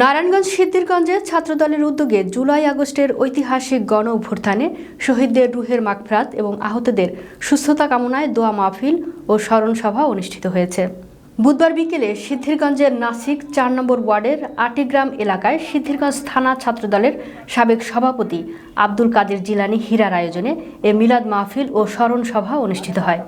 নারায়ণগঞ্জ সিদ্ধিরগঞ্জে ছাত্রদলের উদ্যোগে জুলাই আগস্টের ঐতিহাসিক গণ অভ্যুত্থানে শহীদদের রুহের মাগফরাত এবং আহতদের সুস্থতা কামনায় দোয়া মাহফিল ও স্মরণ সভা অনুষ্ঠিত হয়েছে। বুধবার বিকেলে সিদ্ধিরগঞ্জের নাসিক চার নম্বর ওয়ার্ডের আটিগ্রাম এলাকায় সিদ্ধিরগঞ্জ থানা ছাত্রদলের সাবেক সভাপতি আব্দুল কাদের জিলানি হীরার আয়োজনে এ মিলাদ মাহফিল ও স্মরণ সভা অনুষ্ঠিত হয়।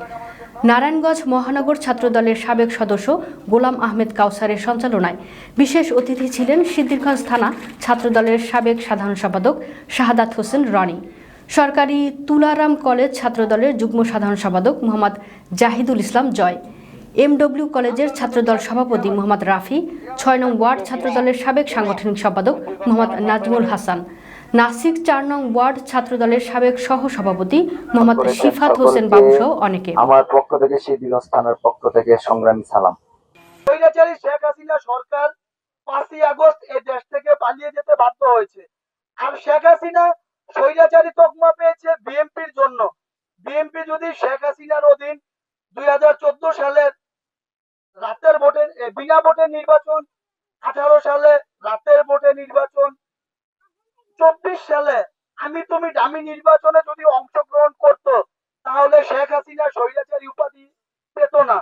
নারায়ণগঞ্জ মহানগর ছাত্রদলের সাবেক সদস্য গোলাম আহমেদ কাউসারের সঞ্চালনায়। বিশেষ অতিথি ছিলেন সিদ্দিরগঞ্জ থানা ছাত্রদলের সাবেক সাধারণ সম্পাদক শাহাদাত হোসেন রনি। সরকারি তুলারাম কলেজ ছাত্রদলের যুগ্ম সাধারণ সম্পাদক মোহাম্মদ জাহিদুল ইসলাম জয়। এমডব্লিউ কলেজের ছাত্রদল সভাপতি মোহাম্মদ রাফি। ছয় নং ওয়ার্ড ছাত্রদলের সাবেক সাংগঠনিক সম্পাদক মোহাম্মদ নাজমুল হাসান। নাসিক চার নং ওয়ার্ড ছাত্রদলের সাবেক সহ সভাপতি মোহাম্মদ শিফাত হোসেন বাবু সহ অনেকে। আমার পক্ষ থেকে সিদ্ধিগঞ্জ থানার পক্ষ থেকে সংগ্রামী সালাম। স্বৈরাচারী শেখ হাসিনা সরকার পাঁচই আগস্ট এই দেশ থেকে পালিয়ে যেতে বাধ্য হয়েছে। আর শেখ হাসিনা স্বৈরাচারী তকমা পেয়েছে বিএনপির জন্য। বিএনপি যদি শেখ হাসিনার অধীন দুই হাজার চোদ্দ সালের রাতের ভোটে বিনা ভোটে নির্বাচন আঠারো সালে সালে আমি তুমি দামি নির্বাচনে যদি অংশগ্রহণ করতো, তাহলে শেখ হাসিনা স্বৈরাচারী উপাধি পেত না।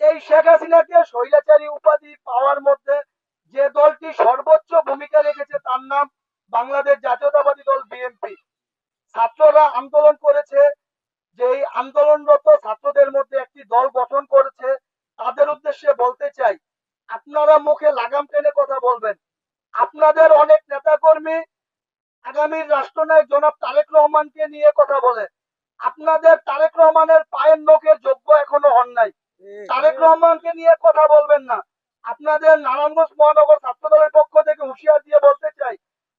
এই শেখ হাসিনাকে স্বৈরাচারী উপাধি পাওয়ার মধ্যে যে দলটি সর্বোচ্চ ভূমিকা রেখেছে তার নাম বাংলাদেশ জাতীয়তাবাদী দল বিএনপি। ছাত্ররা আন্দোলন করেছে, যে এই আন্দোলনরত ছাত্রদের মধ্যে একটি দল গঠন করেছে, তাদের উদ্দেশ্যে বলতে চাই, আপনারা মুখে লাগাম টেনে কথা বলবেন। আপনাদের অনেক নেতাকর্মী আগামীর রাষ্ট্রনায়ক জনাব তারেক রহমানকে নিয়ে কথা বলে। আপনাদের তারেক রহমানের পায়ের নখের যোগ্য এখনও হন নাই। তারেক রহমানকে নিয়ে কথা বলবেন না। আপনাদের নারায়ণগঞ্জ মহানগর ছাত্র দলের পক্ষ থেকে হুঁশিয়ার দিয়ে বলতে চাই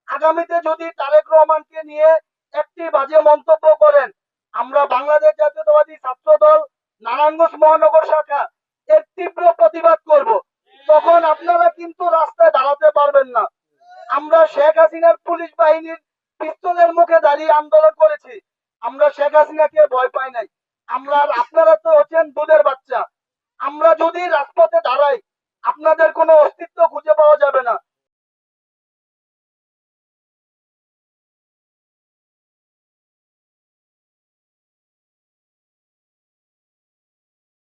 আগামীতে যদি তারেক রহমানকে নিয়ে একটি বাজে মন্তব্য করেন আমরা বাংলাদেশ জাতীয়তাবাদী ছাত্র দল নারায়ণগঞ্জ মহানগর শাখা এর তীব্র প্রতিবাদ করব। তখন আপনারা কিন্তু রাস্তায় দাঁড়াতে পারবেন না। আমরা শেখ হাসিনার পুলিশ বাহিনীর পিস্তলের মুখে দাঁড়িয়ে আন্দোলন করেছি। আমরা শেখ হাসিনাকে ভয় পাই নাই। আমরা আপনারা তো হচ্ছেন দুধের বাচ্চা। আমরা যদি রাজপথে দাঁড়াই, আপনাদের কোনো অস্তিত্ব খুঁজে পাওয়া যাবে